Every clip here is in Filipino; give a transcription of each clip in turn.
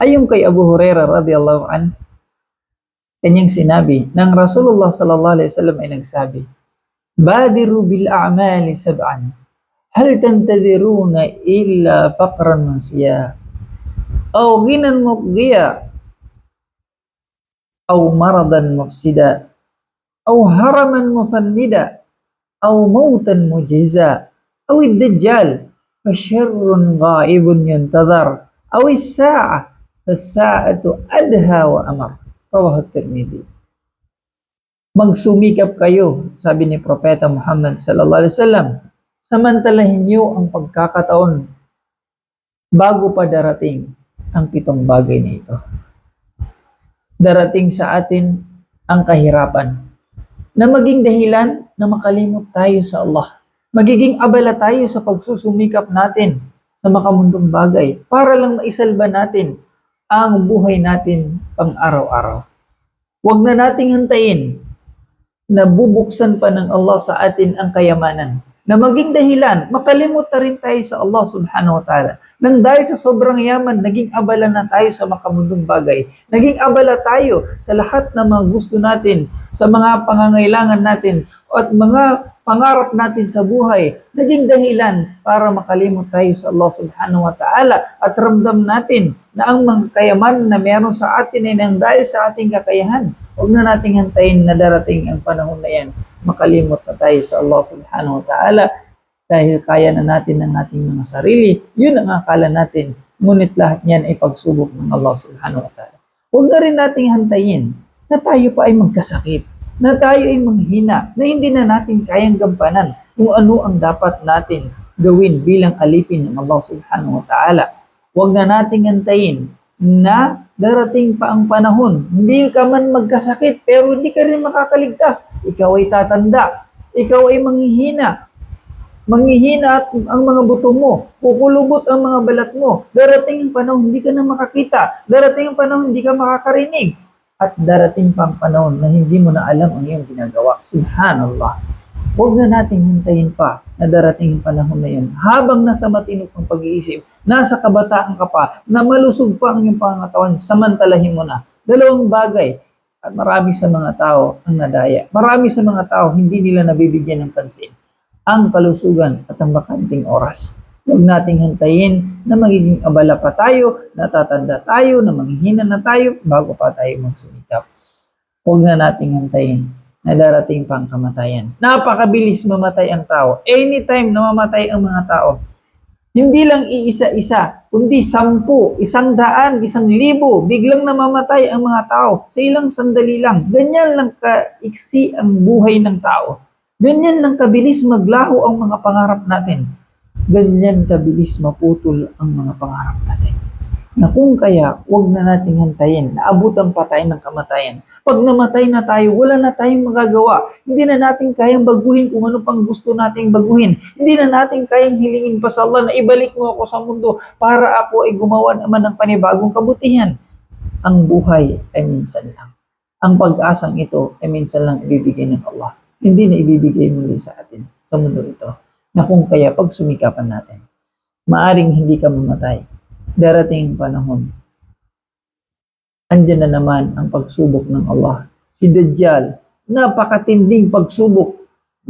Ayon kay Abu Hurairah radhiyallahu an, kanyang sinabi, nang Rasulullah sallallahu alaihi wasallam ay nagsabi, Badiru bil a'mali sab'an. Hal tantadiruna illa faqran mansiya? Aw ginan muqgiya? Aw maradan mufsida? Aw haraman mufannida? Aw mautan mujiza? Aw ad-dajjal? Fasyarrun ghaibun yuntadhar? Aw is-sa'ah? Fas-sa'atu adha wa amar. Rawahu at-Tirmidhi. Magsumikap kayo, sabi ni Propeta Muhammad sallallahu alaihi wasallam. Samantalahin niyo ang pagkakataon bago pa darating ang pitong bagay na ito. Darating sa atin ang kahirapan na maging dahilan na makalimot tayo sa Allah. Magiging abala tayo sa pagsusumikap natin sa makamundong bagay para lang maisalba natin ang buhay natin pang araw-araw. Huwag na nating hantayin na bubuksan pa ng Allah sa atin ang kayamanan na maging dahilan, makalimot na rin tayo sa Allah subhanahu wa ta'ala. Nang dahil sa sobrang yaman, naging abala na tayo sa makamundong bagay. Naging abala tayo sa lahat ng mga gusto natin, sa mga pangangailangan natin, at mga pangarap natin sa buhay. Naging dahilan para makalimot tayo sa Allah subhanahu wa ta'ala at ramdam natin na ang mga kayamanan na meron sa atin ay nang dahil sa ating kakayahan. Huwag na nating hantayin na darating ang panahon na yan. Makalimot na tayo sa Allah subhanahu wa ta'ala dahil kaya na natin ng ating mga sarili. Yun ang akala natin. Ngunit lahat niyan ay pagsubok ng Allah subhanahu wa ta'ala. Huwag na rin nating hantayin na tayo pa ay magkasakit, na tayo ay manghina, na hindi na natin kayang gampanan kung ano ang dapat natin gawin bilang alipin ng Allah subhanahu wa ta'ala. Huwag na nating hantayin na darating pa ang panahon. Hindi ka man magkasakit, pero hindi ka rin makakaligtas. Ikaw ay tatanda. Ikaw ay manghihina. Manghihina at ang mga buto mo. Kukulubot ang mga balat mo. Darating ang panahon, hindi ka na makakita. Darating ang panahon, hindi ka makakarinig. At darating pa ang panahon na hindi mo na alam ang iyong ginagawa. Subhanallah. Huwag na nating hintayin pa na darating ang panahon na yun. Habang nasa matinok ang pag-iisip, nasa kabataan ka pa, na malusog pa ang iyong pangatawan, samantalahin mo na. Dalawang bagay. At marami sa mga tao ang nadaya. Marami sa mga tao hindi nila nabibigyan ng pansin. Ang kalusugan at ang bakanting oras. Huwag nating hantayin na magiging abala pa tayo, natatanda tayo, na manghihina na tayo bago pa tayo magsumikap. Huwag na nating hantayin na darating pang kamatayan. Napakabilis mamatay ang tao. Anytime na mamatay ang mga tao, hindi lang iisa-isa, kundi sampu, isang daan, isang libo, biglang namamatay ang mga tao sa ilang sandali lang. Ganyan lang kaiksi ang buhay ng tao. Ganyan lang kabilis maglaho ang mga pangarap natin. Ganyan kabilis maputol ang mga pangarap natin. Na kung kaya, huwag na nating hantayin, naabutan pa tayo ng kamatayan. Pag namatay na tayo, wala na tayong magagawa. Hindi na natin kayang baguhin kung ano pang gusto nating baguhin. Hindi na natin kayang hilingin pa sa Allah na ibalik mo ako sa mundo para ako ay gumawa naman ng panibagong kabutihan. Ang buhay ay minsan lang. Ang pag-asang ito ay minsan lang ibibigay ng Allah. Hindi na ibibigay muli sa atin sa mundo ito. Na kung kaya pag sumikapan natin, maaring hindi ka mamatay. Darating ang panahon andyan na naman ang pagsubok ng Allah. Si Dajjal, napakatinding pagsubok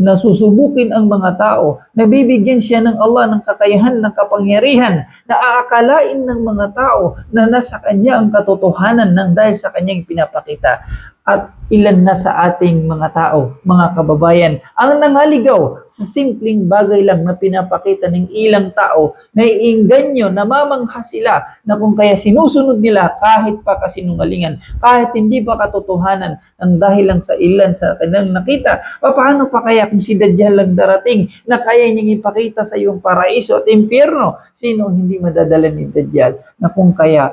na susubukin ang mga tao, nabibigyan siya ng Allah ng kakayahan, ng kapangyarihan, na aakalain ng mga tao na nasa kanya ang katotohanan ng dahil sa kanyang pinapakita. At ilan na sa ating mga tao, mga kababayan, ang nangaligaw sa simpleng bagay lang na pinapakita ng ilang tao, na iinganyo, namamangha sila na kung kaya sinusunod nila kahit pa kasinungalingan, kahit hindi pa katotohanan, ang dahil lang sa ilan sa kanilang nakita, paano pa kaya kung si Dajjal lang darating na kaya niyang ipakita sa iyong paraiso at impyerno, sino hindi madadala ni Dajjal na kung kaya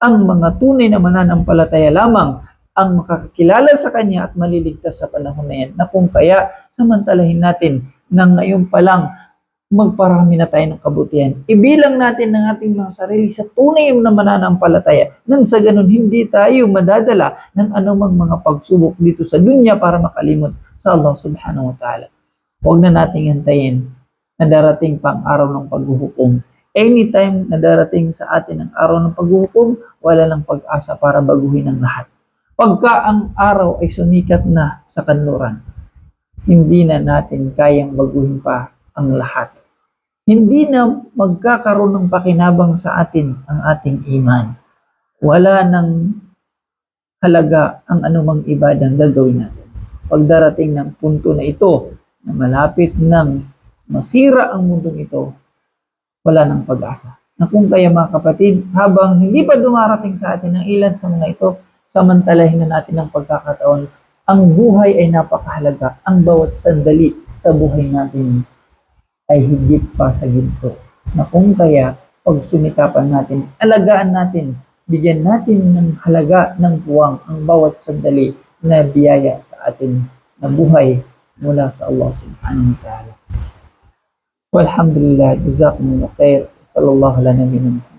ang mga tunay na mananampalataya lamang ang makakakilala sa Kanya at maliligtas sa panahon na yan, na kung kaya samantalahin natin na ngayon pa lang magparami na tayo ng kabutihan. Ibilang natin ng ating mga sarili sa tunay na mananampalataya nang sa ganun hindi tayo madadala ng anumang mga pagsubok dito sa dunya para makalimot sa Allah subhanahu wa ta'ala. Huwag na nating hantayin na darating pang araw ng paghuhukom. anytime na darating sa atin ang araw ng paghuhukom, wala lang pag-asa para baguhin ang lahat. Pagka ang araw ay sumikat na sa kanluran, hindi na natin kayang baguhin pa ang lahat. Hindi na magkakaroon ng pakinabang sa atin ang ating iman. Wala nang halaga ang anumang ibadang gagawin natin. Pagdarating ng punto na ito, na malapit nang masira ang mundong ito, wala nang pag-asa. Na kung kaya mga kapatid, habang hindi pa dumarating sa atin ang ilan sa mga ito, samantalahin na natin ang pagkakataon. Ang buhay ay napakahalaga. Ang bawat sandali sa buhay natin ay higit pa sa ginto. Na kung kaya, pag sumikapan natin, alagaan natin, bigyan natin ng halaga ng buwang ang bawat sandali na biyaya sa atin na buhay mula sa Allah subhanahu wa ta'ala. Walhamdulillah, jazakumullah khair. Sallallahu ala nabiyina Muhammad.